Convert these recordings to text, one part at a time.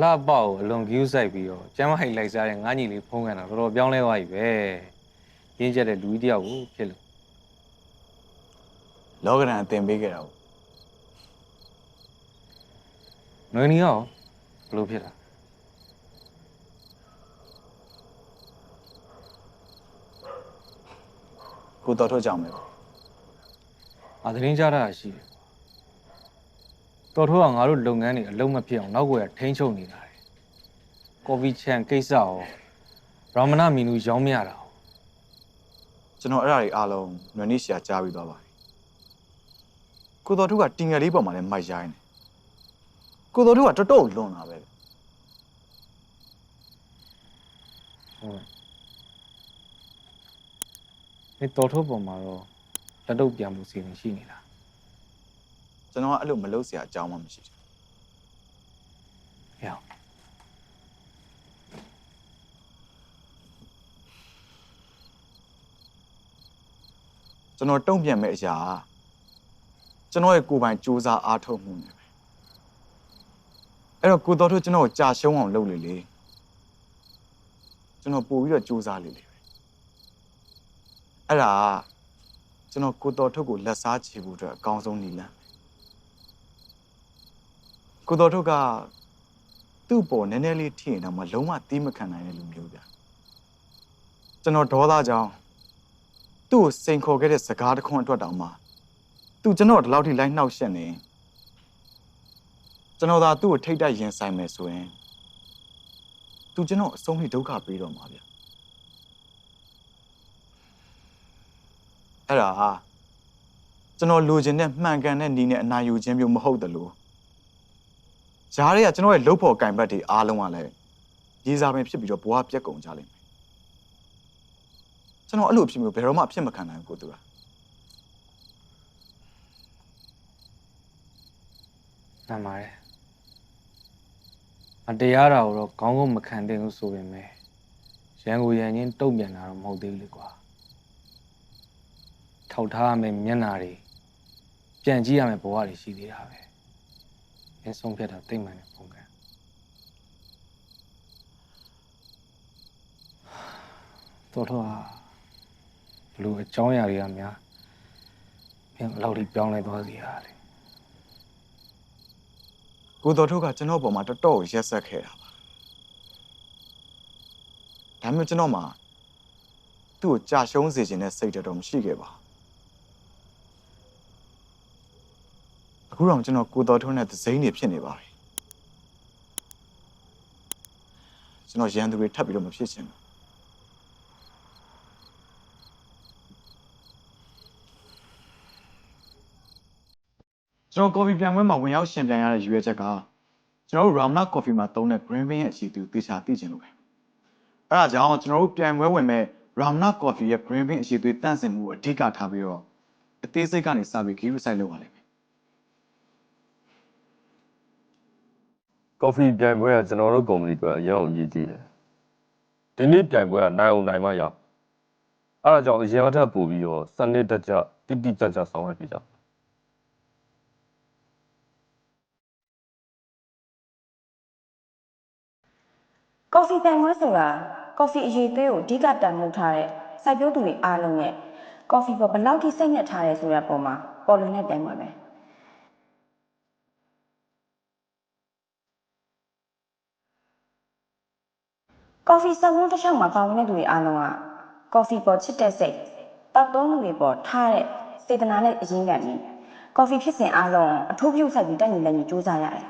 လှပေါက်ကိုအလွန်ဂယူးဆိုင်ပြီးတော့ကျမ်းမဟိတ်လိုက်စားတဲ့ငါးညီလေးဖုံးကန်တာတော်တော်ပြောင်းလဲသွားပြီပဲရင်းချက်တဲ့လူကြီးတယောက်ကိုဖြစ်လို့လောကရန်အသင်ပေးခဲ့တာပေါ့နွေနီရောဘလို့ဖြစ်တာကိုတော်ထုတ်ကြအောင်ပဲပေါ့အာသတင်းကြားတာရှိတယ် တော်ထိုးကငါတို့လုပ်ငန်းတွေအလုံးမဖြစ်အောင်နောက်ကွယ်ကထိန်းချုပ်နေတာတယ်ကော်ဖီချန်ကိစ္စရောရာမနာမီနူရောင်းမရတာရောကျွန်တော်အဲ့ဒါတွေအားလုံးနွယ်နေ့ဆရာကြားပြီးသွားပါပြီကိုတော်ထုတ်ကတင်ငယ်လေးပေါ်မှာလည်းမိုက်ရိုင်းတယ်ကိုတော်ထုတ်ကတော်တော်လွန်တာပဲဟုတ်ဒီတော်ထိုးပေါ်မှာတော့လက်တော့ပြန်မှုစီစဉ်ရှိနေတာ ကျွန်တော်ကအဲ့လိုမလုပ်ဆရာအကြောင်းမှမရှိဘူးဟဲ့အောင်ကျွန်တော်တုံ့ပြန်မဲ့အရာကကျွန်တော်ရဲ့ကိုယ်ပိုင်စူးစမ်းအားထုတ်မှုနဲ့ပဲအဲ့တော့ကိုတော်ထုတ်ကျွန်တော်ကိုကြာရှုံးအောင်လုပ်လေလေကျွန်တော်ပို့ပြီးတော့စူးစမ်းလေလေပဲအဲ့ဒါကကျွန်တော်ကိုတော်ထုတ်ကိုလက်စားချေဖို့အတွက်အကောင်းဆုံးနည်းလမ်းပဲ ကိုတော်ထုတ်ကသူ့ပေါ်နည်းနည်းလေးထိရင်တော့မလုံးဝတီးမခံနိုင်တဲ့လူမျိုးဗျကျွန်တော်ဒေါသကြောင့်သူ့ကိုစိန်ခေါ်ခဲ့တဲ့စကားတစ်ခွန်းအတွက်တောင်မှသူကျွန်တော်ဒီလောက်ထိလိုက်နှောက်ရှက်နေကျွန်တော်သာသူ့ကိုထိတ်တိုက်ရင်ဆိုင်မယ်ဆိုရင်သူကျွန်တော်အဆုံးထိဒုက္ခပေးတော့မှာဗျအဲ့ဒါဟာကျွန်တော်လိုချင်တဲ့မှန်ကန်တဲ့နီးနဲ့အနာယူခြင်းမျိုးမဟုတ်တယ်လို့ ဂျားတွေကကျွန်တော်ရဲ့လုပ်ဖို့ကင်ဘတ်တွေအားလုံးကလည်းရေးစားပင်ဖြစ်ပြီးတော့ဘဝပြက်ကုန်ကြလိမ့်မယ်ကျွန်တော်အဲ့လိုအဖြစ်မျိုးဘယ်တော့မှအဖြစ်မခံနိုင်ဘူးကိုသူကမှန်ပါတယ်အတရားတာကိုတော့ခေါင်းကုန်းမခံသင့်ဘူးဆိုပေမဲ့ရန်ကိုရန်ချင်းတုံ့ပြန်တာတော့မဟုတ်သေးဘူးလေကွာထောက်ထားရမယ့်မျက်နှာတွေပြန်ကြည့်ရမယ့်ဘဝတွေရှိသေးတာပဲ အင်းဆုံးဖြတ်တာသိမ့်မှန်တဲ့ပုံကံတော်တော့ဟာဘလို့အကြောင်းအရာတွေကများပြန်အလောက်ထိပြောင်းလဲသွားစီရတယ်ကိုတော်ထုတ်ကကျွန်တော်ပေါ်မှာတော်တော်ရက်ဆက်ခဲ့တာပါဒါပေမဲ့ကျွန်တော်မှာသူ့ကိုကြာရှုံးစေခြင်းနဲ့စိတ်တော်တော်မရှိခဲ့ပါဘူး အခုတော့ကျွန်တော်ကိုတော်ထုတ်နဲ့သစိမ့်နေဖြစ်နေပါပြီကျွန်တော်ရန်သူတွေထပ်ပြီးတော့မဖြစ်ချင်ဘူးကျွန်တော်ကော်ဖီပြန်ပွဲမှာဝင်ရောက်ရှင်ပြန်ရတဲ့ရွေးချက်ကကျွန်တော်တို့ Ramna Coffee မှာသုံးတဲ့ Green Bean ရဲ့အချီတူတေချာသိချင်လို့ပဲအဲဒါကြောင့်ကျွန်တော်တို့ပြန်ပွဲဝင်မဲ့ Ramna Coffee ရဲ့ Green Bean အချီတူတန့်စင်မှုကိုအဓိကထားပြီးတော့အသေးစိတ်ကနေစပြီး Giri Site လုပ်ပါလိမ့်မယ် ကော်ဖီပြိုင်ပွဲကကျွန်တော်တို့ကုမ္ပဏီအတွက်အရင်အောင်ရည်ကြည့်တယ်ဒီနေ့ပြိုင်ပွဲကနိုင်အောင်နိုင်မှရအောင်အဲဒါကြောင့်အရင်အထက်ပို့ပြီးတော့စနစ်တကျတိတိကျကျဆောင်ရွက်ပြကြကော်ဖီတန်ခွဲဆိုတာကော်ဖီအရေးသွေးကိုအဓိကတန်ဖိုးထားတဲ့စိုက်ပျိုးသူတွေအားလုံးရဲ့ကော်ဖီပေါ်ဘယ်လောက်ထိစိတ်ညစ်ထားတယ်ဆိုတဲ့ပုံမှာပေါ်လွင်တဲ့တိုင်ပွဲပဲ ကော်ဖီစက်ဝန်းတစ်ချောင်းမှာပါဝင်တဲ့သူတွေအားလုံးကကော်ဖီပေါ်ချစ်တဲ့စိတ်တောက်သုံးလူတွေပေါ်ထားတဲ့စေတနာနဲ့အရင်ခံပြီးကော်ဖီဖြစ်စဉ်အားလုံးအထူးပြုဆိုင်ပြီးတက်ညီလက်ညီစူးစမ်းရတယ်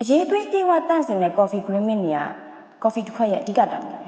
အရေးအသွေးပြေဝတန့်စင်တဲ့ကော်ဖီ green mint တွေကကော်ဖီတစ်ခွက်ရဲ့အဓိကတာဝန်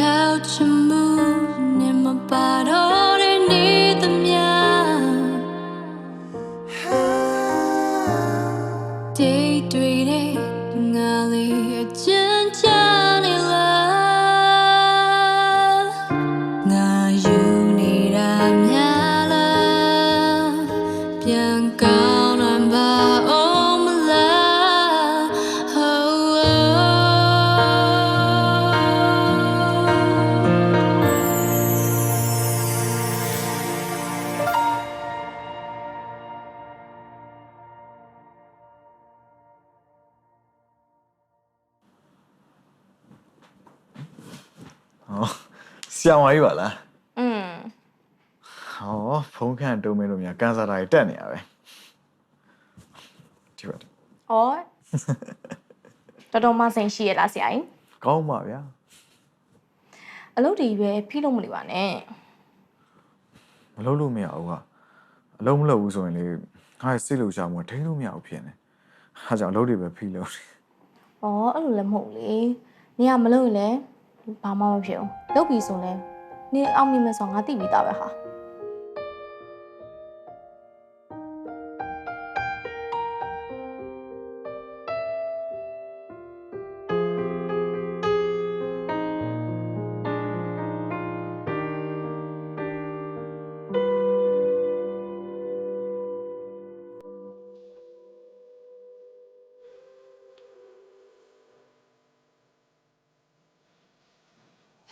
out your moon in my bottle. ဆရာမကြီးပါလားอืม။ဟောဖုန်းခန့်တုံးမင်းတို့များကန်ဆာတာကြီးတက်နေရပဲ။ဒီပါဩတော်တော်မှစိန်ရှိရလားဆရာကြီးကောင်းပါဗျာအလုပ်တွေပဲဖိလို့မလို့ပါနဲ့။မလုပ်လို့မရဘူးကအလုံးမလုပ်ဘူးဆိုရင်လေငါ့ရဲ့စိတ်လှုပ်ရှားမှုကထိန်းလို့မရဘူးဖြစ်နေ။အဲဒါကြောင့်အလုပ်တွေပဲဖိလို့တယ်ဩအဲ့လိုလည်းမဟုတ်လေနေကမလုပ်ရင်လည်း ဘာမှမဖြစ်ဘူးလုပ်ပြီဆိုရင်နေအောင်မြင်မယ်ဆိုတော့ငါသိပြီးသားပဲဟာ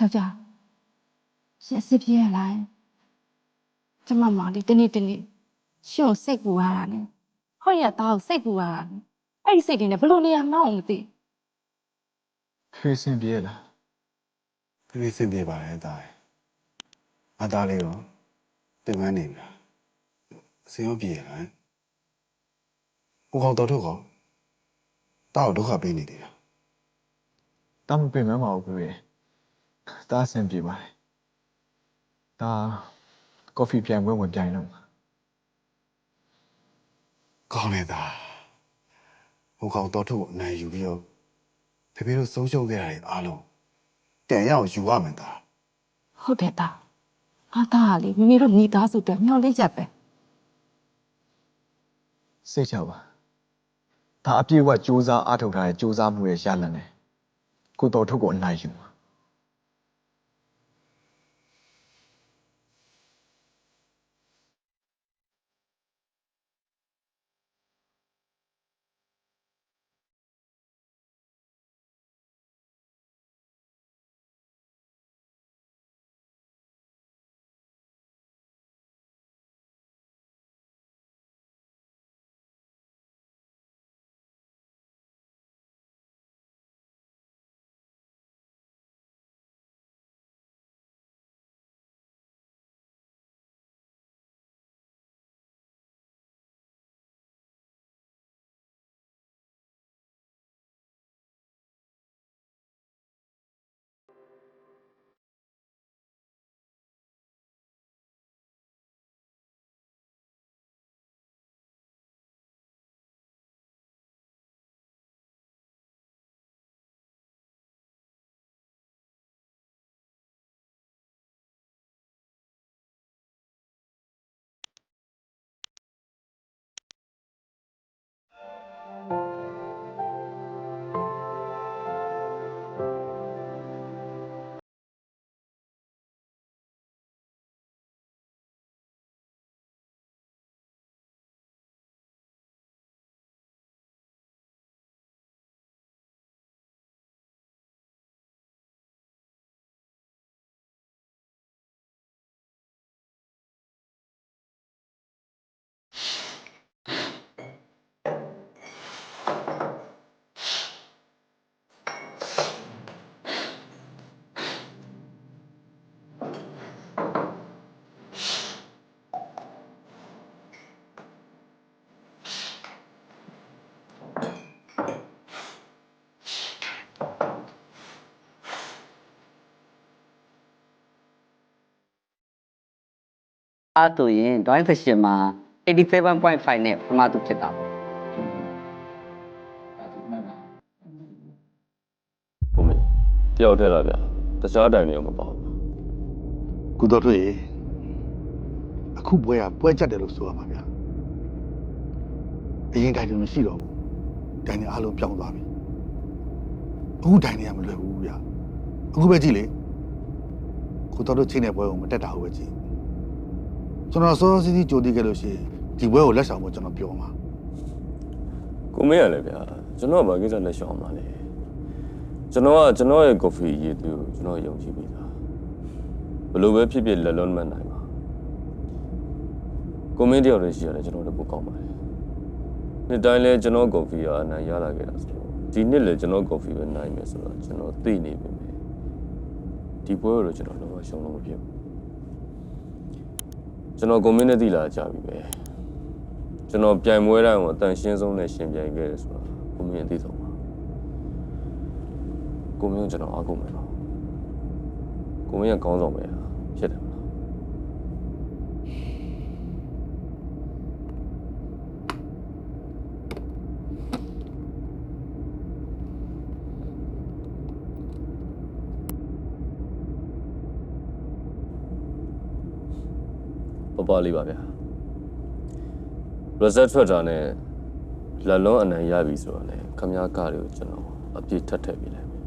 ယောက်ျားရှင်အစ်စ်ပြရလားကျမမောင်လေးတနေ့တနေ့ရှင်ကိုစိတ်ပူရတာနဲ့ဟောရသားကိုစိတ်ပူရတာနဲ့အဲ့ဒီစိတ်တွေနဲ့ဘလို့နေရမှန်းအောင်မသိ။ဖေးစင်ပြေလားပြေးစင်ပြေပါလေတားအသားလေးရောတင်မနေပြီစင်ရောပြေလားကိုကောင်တော်တို့ကောတောက်ဒုက္ခပေးနေတယ်။တာမပင်မမဟုတ်ဘူး လေ။တာအဆင်ပြေပါလေ။တာကော်ဖီပြန်ဝင်ဝင်ပြိုင်တော့မှာကောင်းနေတာကိုကောင်တော်တို့ကိုအနိုင်ယူပြီးတော့ဖေဖေတို့ဆုံးရှုံးခဲ့တာတွေအားလုံးပြန်ရအောင်ယူရမယ်တားဟုတ်တယ်သားငါသားကလေမိမိတို့မိသားစုအတွက်မျှော်လင့်ချက်ပဲ။စိတ်ချပါ။ဒါအပြည့်အဝစူးစမ်းအားထုတ်ထားတဲ့စူးစမ်းမှုရဲ့ရလဒ်နဲ့ကိုတော်ထုတ်ကိုအနိုင်ယူမှာ အားဆိုရင် drawing session မှာ87.5နဲ့ပထမသူဖြစ်တာပေါ့ဘုံမေတယောက်တည်းလားဗျတခြားအတိုင်းတွေရောမပေါ့ဘူးကုတော်တို့ရေအခုပွဲကပွဲကြက်တယ်လို့ဆိုရမှာဗျာအရင်တိုင်းတွေမရှိတော့ဘူးတိုင်းတွေအားလုံးပြောင်းသွားပြီအခုတိုင်းတွေကမလွယ်ဘူးဗျာအခုပဲကြည့်လေကုတော်တို့ချိန်တဲ့ပွဲကိုမတက်တာဟုတ်ပဲကြည့် ကျွန်တော်စောစောစီးစီးကြိုတည်ခဲ့လို့ရှိရင်ဒီပွဲကိုလက်ဆောင်ဖို့ကျွန်တော်ပြောမှာကိုမေရလည်းဗျကျွန်တော်ကဘာကိစ္စလက်ရှောင်မှာလဲကျွန်တော်ကကျွန်တော်ရဲ့ coffee ရည်သူကိုကျွန်တော်ယုံကြည်ပြီးသားဘယ်လိုပဲဖြစ်ဖြစ်လက်လုံးမနိုင်ပါကိုမင်းတယောက်တည်းရှိရတယ်ကျွန်တော်တို့ပိုကောင်းပါတယ်နေ့တိုင်းလဲကျွန်တော် coffee ကအနိုင်ရလာခဲ့တာဆိုတော့ဒီနှစ်လည်းကျွန်တော် coffee ပဲနိုင်မယ်ဆိုတော့ကျွန်တော်သိနေပြီမယ်ဒီပွဲကိုတော့ကျွန်တော်လုံးဝရှုံးလို့မဖြစ်ဘူး ကျွန်တော်ကိုမင်းနဲ့သိလာကြပြီပဲကျွန်တော်ပြိုင်ပွဲတိုင်းကိုအတန်ရှင်းဆုံးနဲ့ရှင်ပြိုင်ခဲ့တယ်ဆိုတာကိုမင်းအသိဆုံးပါကိုမင်းကိုကျွန်တော်အားကိုးမယ်နော်ကိုမင်းကကောင်းဆောင်ပဲဖြစ်တယ် မလားပပလေးပါဗျာ result ထွက်တာနဲ့လက်လုံးအနိုင်ရပြီဆိုတော့လေခမားကားတွေကိုကျွန်တော်အပြည့်ထပ်ထည့်ပေးလိုက်မယ်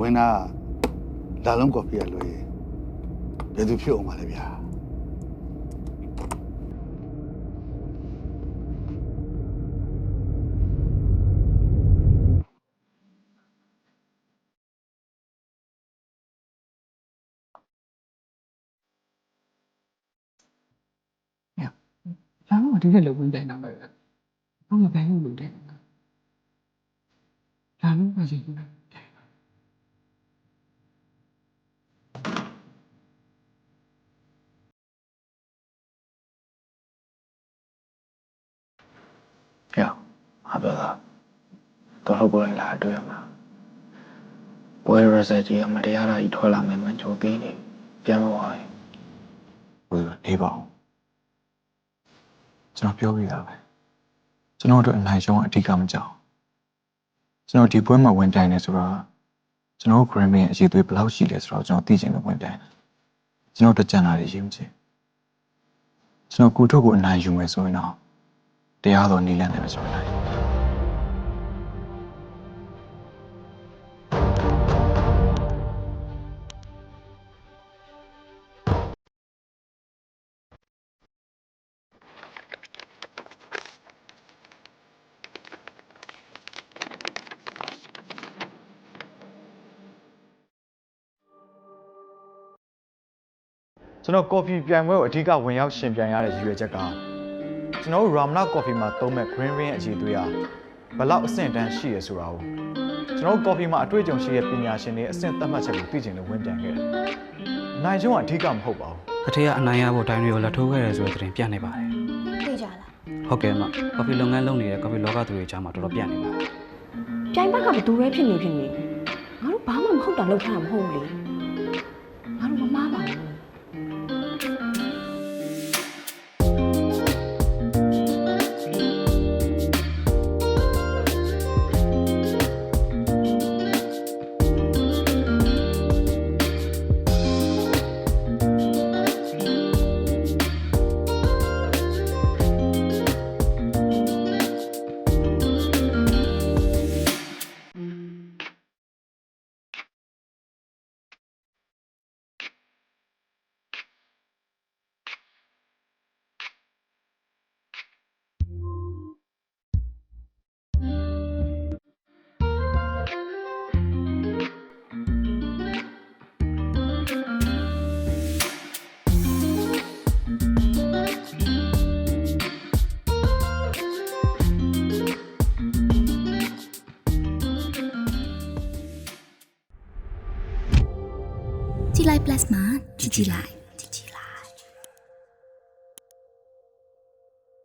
ဝင်တာလာလုံးကော်ဖီရလွယ်ရင်ဘယ်သူဖြစ်အောင်ပါလဲဗျာ ဘာမှမ ဒီတဲ့လုံဝင်တိုင်းတော့ပဲဘာမှဘယ်လိုလုပ်တယ်ဒါလည်းမကြည့်ဘူး။ဟဲ့။ဟာပြောတာ။တော့ကိုယ်လာတွေ့ရမှာ။ပွဲရစကြီးအမတရားတာကြီးထွက်လာမယ်မှကြိုသိနေ။ပြန်မသွားရင်။ဟိုနေပါအောင်။ ကျွန်တော်ပြောပြတာပဲ။ကျွန်တော်တို့အနိုင်ရှုံးအဓိကမကြောက်။ကျွန်တော်ဒီပွဲမှာဝင်ပြိုင်နေဆိုတော့ကျွန်တော် Grammy ရဲ့အရေးသွေးဘယ်လောက်ရှိလဲဆိုတော့ကျွန်တော်သိချင်လို့ဝင်ပြိုင်တယ်။ကျွန်တော်တကြံလာရရေးမချင်။ကျွန်တော်ကိုထုတ်ကိုအနိုင်ယူမယ်ဆိုရင်တော့တရားတော်နီလန်းနဲ့ပဲဆိုနိုင် ကျွန်တော်ကော်ဖီပြိုင်ပွဲကိုအဓိကဝင်ရောက်ရှင်ပြိုင်ရတဲ့ရည်ရွယ်ချက်ကကျွန်တော်တို့ Ramna Coffee မှာသုံးမဲ့ Green Bean အခြေသွေးဟာဘယ်လောက်အဆင့်တန်းရှိရဆိုတာကိုကျွန်တော်တို့ coffee မှာအတွေ့အကြုံရှိတဲ့ပညာရှင်တွေအဆင့်သတ်မှတ်ချက်ကိုသိချင်လို့ဝင်ပြိုင်ခဲ့တယ်။နိုင်ချုံကအဓိကမဟုတ်ပါဘူးတထက်ကအနိုင်ရဖို့တိုင်းတွေကိုလက်ထိုးခဲ့တယ်ဆိုတဲ့သတင်းပြနေပါတယ်သိကြလားဟုတ်ကဲ့မကော်ဖီလုပ်ငန်းလုပ်နေတဲ့ကော်ဖီလောကသူတွေကြားမှာတော်တော်ပြနေပါတယ်ပြိုင်ဘက်ကဘသူပဲဖြစ်နေဖြစ်နေငါတို့ဘာမှမဟုတ်တာလုပ်ထားတာမဟုတ်ဘူးလေ ကြည်လိုက်